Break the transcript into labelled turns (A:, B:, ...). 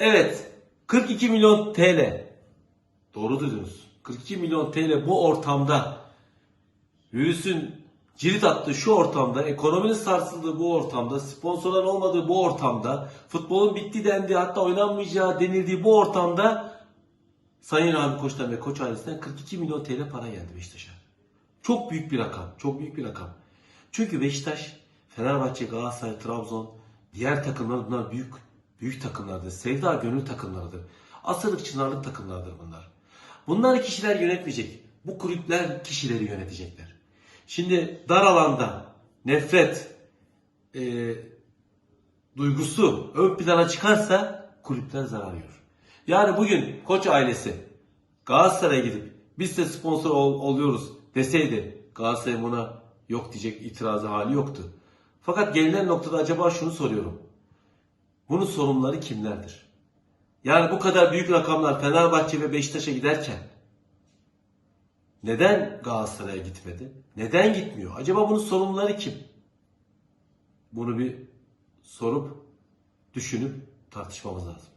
A: Evet 42 milyon TL. Doğru duydunuz. 42 milyon TL bu ortamda virüsün cirit attığı şu ortamda, ekonominin sarsıldığı bu ortamda, sponsorların olmadığı bu ortamda, futbolun bitti dendi hatta oynanmayacağı denildiği bu ortamda Sayın Rahmi Koç'tan ve Koç ailesinden 42 milyon TL para geldi Beşiktaş'a. Çok büyük bir rakam. Çok büyük bir rakam. Çünkü Beşiktaş, Fenerbahçe, Galatasaray, Trabzon, diğer takımlar bunlar büyük büyük takımlardır. Sevda gönül takımlarıdır. Asırlık çınarlık takımlardır bunlar. Bunları kişiler yönetmeyecek. Bu kulüpler kişileri yönetecekler. Şimdi dar alanda nefret e, duygusu ön plana çıkarsa kulüpler zarar görür. Yani bugün koç ailesi Galatasaray'a gidip biz de sponsor ol- oluyoruz deseydi Galatasaray'ın buna yok diyecek itirazı hali yoktu. Fakat gelinen noktada acaba şunu soruyorum. Bunun sorumluları kimlerdir? Yani bu kadar büyük rakamlar Fenerbahçe ve Beşiktaş'a giderken neden Galatasaray'a gitmedi? Neden gitmiyor? Acaba bunun sorumluları kim? Bunu bir sorup düşünüp tartışmamız lazım.